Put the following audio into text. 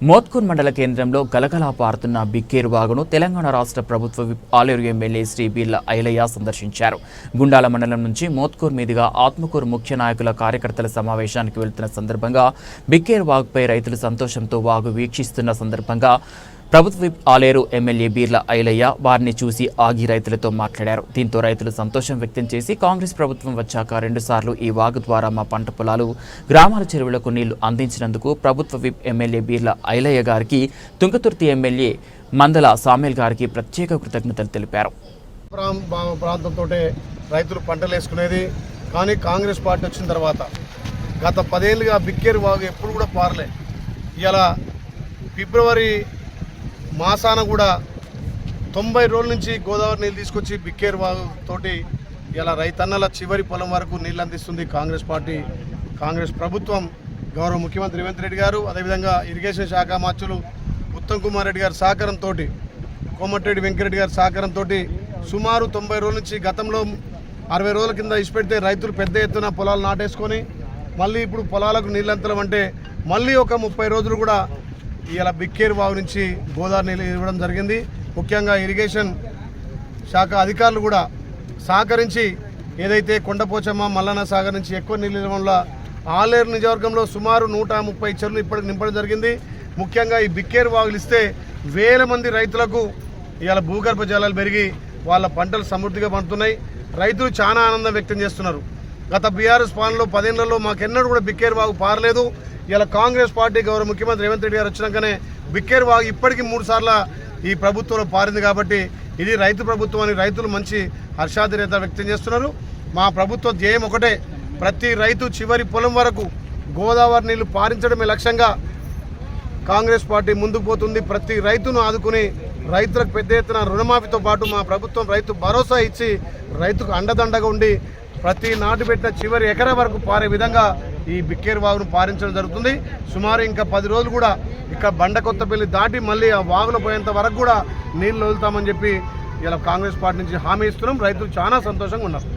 మోత్కూర్ మండల కేంద్రంలో గలగలా పారుతున్న బిక్కేరు వాగును తెలంగాణ రాష్ట్ర ప్రభుత్వ ఆలేరు ఎమ్మెల్యే శ్రీ బిర్ల ఐలయ్య సందర్శించారు. గుండాల మండలం నుంచి మోత్కూర్ మీదుగా ఆత్మకూరు ముఖ్య నాయకుల కార్యకర్తల సమావేశానికి వెళ్తున్న సందర్భంగా బిక్కేరు వాగుపై రైతులు సంతోషంతో వాగు వీక్షిస్తున్న సందర్భంగా ప్రభుత్వ విప్ ఆలేరు ఎమ్మెల్యే బీర్ల ఐలయ్య వారిని చూసి ఆగి రైతులతో మాట్లాడారు. దీంతో రైతులు సంతోషం వ్యక్తం చేసి కాంగ్రెస్ ప్రభుత్వం వచ్చాక రెండుసార్లు ఈ వాగు ద్వారా మా పంట పొలాలు గ్రామాల చెరువులకు నీళ్ళు అందించినందుకు ప్రభుత్వ విప్ ఎమ్మెల్యే బీర్ల ఐలయ్య గారికి తుంగతుర్తి ఎమ్మెల్యే మందల సామేల్ గారికి ప్రత్యేక కృతజ్ఞతలు తెలిపారు. ప్రాంతంతో రైతులు పంటలు వేసుకునేది కానీ కాంగ్రెస్ పార్టీ వచ్చిన తర్వాత గత పదేళ్ళుగా బిక్కేరు వాగు ఎప్పుడు కూడా పారలే. ఇలా ఫిబ్రవరి మాసాన కూడా తొంభై రోజుల నుంచి గోదావరి నీళ్ళు తీసుకొచ్చి బిక్కేరు తోటి ఇలా రైతన్నల చివరి పొలం వరకు నీళ్ళు అందిస్తుంది కాంగ్రెస్ పార్టీ. కాంగ్రెస్ ప్రభుత్వం గౌరవ ముఖ్యమంత్రి రేవంత్ రెడ్డి గారు అదేవిధంగా ఇరిగేషన్ శాఖ మార్చులు ఉత్తమ్ కుమార్ రెడ్డి గారి సహకారంతో కోమటిరెడ్డి వెంకరెడ్డి గారి సహకారంతో సుమారు తొంభై రోజుల నుంచి గతంలో అరవై రోజుల కింద ఇచ్చిపెడితే రైతులు పెద్ద ఎత్తున పొలాలు నాటేసుకొని మళ్ళీ ఇప్పుడు పొలాలకు నీళ్ళంతలం అంటే మళ్ళీ ఒక ముప్పై రోజులు కూడా ఇలా బిక్కేరు బావు నుంచి గోదావరి నీళ్ళు ఇవ్వడం జరిగింది. ముఖ్యంగా ఇరిగేషన్ శాఖ అధికారులు కూడా సహకరించి ఏదైతే కొండపోచమ్మ మల్లన్న సాగర్ నుంచి ఎక్కువ నీళ్ళు ఇవ్వడం వల్ల ఆలేరు నియోజకవర్గంలో సుమారు నూట ముప్పై చెరువులు ఇప్పటికి నింపడం జరిగింది. ముఖ్యంగా ఈ బిక్కేరు బావులు ఇస్తే వేల మంది రైతులకు ఇవాళ భూగర్భ జలాలు పెరిగి వాళ్ళ పంటలు సమృద్ధిగా పండుతున్నాయి. రైతులు చాలా ఆనందం వ్యక్తం చేస్తున్నారు. గత బీఆర్ఎస్ పాలనలో పదేళ్ళలో మాకెన్నడూ కూడా బిక్కేరు వాగు పారలేదు. ఇలా కాంగ్రెస్ పార్టీ గౌరవ ముఖ్యమంత్రి రేవంత్ రెడ్డి గారు వచ్చినాకనే బిక్కేరు వాగు ఇప్పటికీ మూడు సార్ల ఈ ప్రభుత్వంలో పారింది కాబట్టి ఇది రైతు ప్రభుత్వం అని రైతులు మంచి హర్షాధిరేత వ్యక్తం చేస్తున్నారు. మా ప్రభుత్వ ధ్యేయం ఒకటే ప్రతి రైతు చివరి పొలం వరకు గోదావరి నీళ్ళు పారించడమే లక్ష్యంగా కాంగ్రెస్ పార్టీ ముందుకు పోతుంది. ప్రతి రైతును ఆదుకుని రైతులకు పెద్ద ఎత్తున రుణమాఫీతో పాటు మా ప్రభుత్వం రైతు భరోసా ఇచ్చి రైతుకు అండదండగా ఉండి ప్రతి నాటు పెట్టిన చివరి ఎకరా వరకు పారే విధంగా ఈ బిక్కేరు వాగును పారించడం జరుగుతుంది. సుమారు ఇంకా పది రోజులు కూడా ఇక్కడ బండ కొత్తపల్లి దాటి మళ్ళీ ఆ వాగులో పోయేంత వరకు కూడా నీళ్ళు వదులుతామని చెప్పి ఇలా కాంగ్రెస్ పార్టీ నుంచి హామీ ఇస్తున్నాం. రైతులు చాలా సంతోషంగా ఉన్నారు.